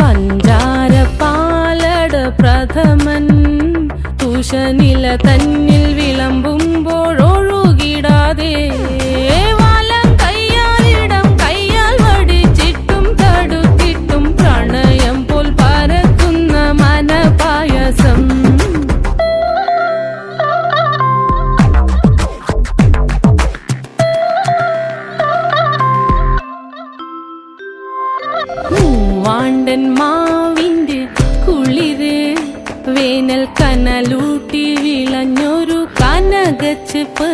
പഞ്ചാര പാലട പ്രഥമൻ. തുഷനില തന്നിൽ വിളമ്പുമ്പോഴൊഴുകിടാതെ മൂവാണ്ടൻ മാവിന്റെ കുളിര് വേനൽ കനലൂട്ടി വിളഞ്ഞൊരു കനകച്ചെപ്പ്.